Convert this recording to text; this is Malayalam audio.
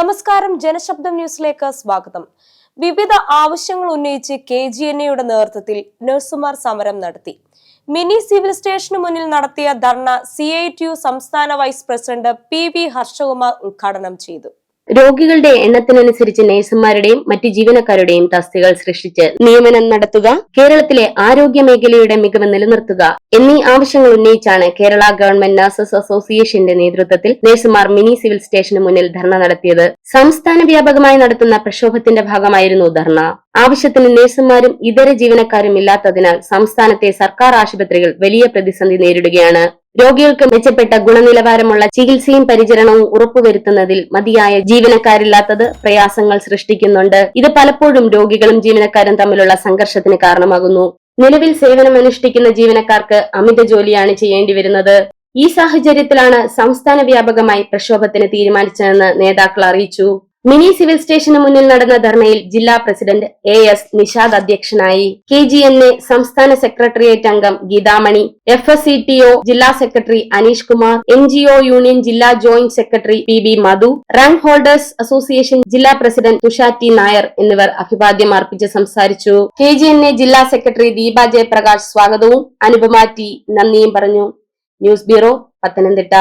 നമസ്കാരം. ജനശബ്ദം ന്യൂസിലേക്ക് സ്വാഗതം. വിവിധ ആവശ്യങ്ങൾ ഉന്നയിച്ച് കെ ജി എൻ എയുടെ നേതൃത്വത്തിൽ നഴ്സുമാർ സമരം നടത്തി. മിനി സിവിൽ സ്റ്റേഷന് മുന്നിൽ നടത്തിയ dharna C I T U സംസ്ഥാന vice president P V Harshakumar ഉദ്ഘാടനം ചെയ്തു. രോഗികളുടെ എണ്ണത്തിനനുസരിച്ച് നഴ്സുമാരുടെയും മറ്റ് ജീവനക്കാരുടെയും തസ്തികൾ സൃഷ്ടിച്ച് നിയമനം നടത്തുക കേരളത്തിലെ ആരോഗ്യ മേഖലയുടെ മികവ് നിലനിർത്തുക എന്നീ ആവശ്യങ്ങൾ ഉന്നയിച്ചാണ് കേരള ഗവൺമെന്റ് നഴ്സസ് അസോസിയേഷന്റെ നേതൃത്വത്തിൽ നഴ്സുമാർ മിനി സിവിൽ സ്റ്റേഷന് മുന്നിൽ ധർണ നടത്തിയത്. സംസ്ഥാന വ്യാപകമായി നടത്തുന്ന പ്രക്ഷോഭത്തിന്റെ ഭാഗമായിരുന്നു ധർണ. ആവശ്യത്തിന് നഴ്സുമാരും ഇതര ജീവനക്കാരും ഇല്ലാത്തതിനാൽ സംസ്ഥാനത്തെ സർക്കാർ ആശുപത്രികൾ വലിയ പ്രതിസന്ധി നേരിടുകയാണ്. രോഗികൾക്ക് മെച്ചപ്പെട്ട ഗുണനിലവാരമുള്ള ചികിത്സയും പരിചരണവും ഉറപ്പുവരുത്തുന്നതിൽ മതിയായ ജീവനക്കാരില്ലാത്തത് പ്രയാസങ്ങൾ സൃഷ്ടിക്കുന്നുണ്ട്. ഇത് പലപ്പോഴും രോഗികളും ജീവനക്കാരും തമ്മിലുള്ള സംഘർഷത്തിന് കാരണമാകുന്നു. നിലവിൽ സേവനമനുഷ്ഠിക്കുന്ന ജീവനക്കാർക്ക് അമിത ജോലിയാണ് ചെയ്യേണ്ടി വരുന്നത് ഈ സാഹചര്യത്തിലാണ് സംസ്ഥാന വ്യാപകമായി പ്രക്ഷോഭത്തിന് തീരുമാനിച്ചതെന്ന് നേതാക്കൾ അറിയിച്ചു. മിനി സിവിൽ സ്റ്റേഷന് മുന്നിൽ നടന്ന ധർണയിൽ ജില്ലാ പ്രസിഡന്റ് എ എസ് നിഷാദ് അധ്യക്ഷനായി. കെ ജി എൻ എ സംസ്ഥാന സെക്രട്ടേറിയറ്റ് അംഗം Geethamani F S C T O ജില്ലാ secretary Aneesh Kumar N G O union ജില്ലാ joint secretary P B Madhu rank holders association ജില്ലാ പ്രസിഡന്റ് തുഷാർ ടി നായർ എന്നിവർ അഭിവാദ്യം അർപ്പിച്ച് സംസാരിച്ചു. കെ ജി എൻ എ ജില്ലാ സെക്രട്ടറി ദീപ ജയപ്രകാശ് സ്വാഗതവും. അനുപമ ടി നന്ദിയും പറഞ്ഞു. News bureau Pathanamthitta.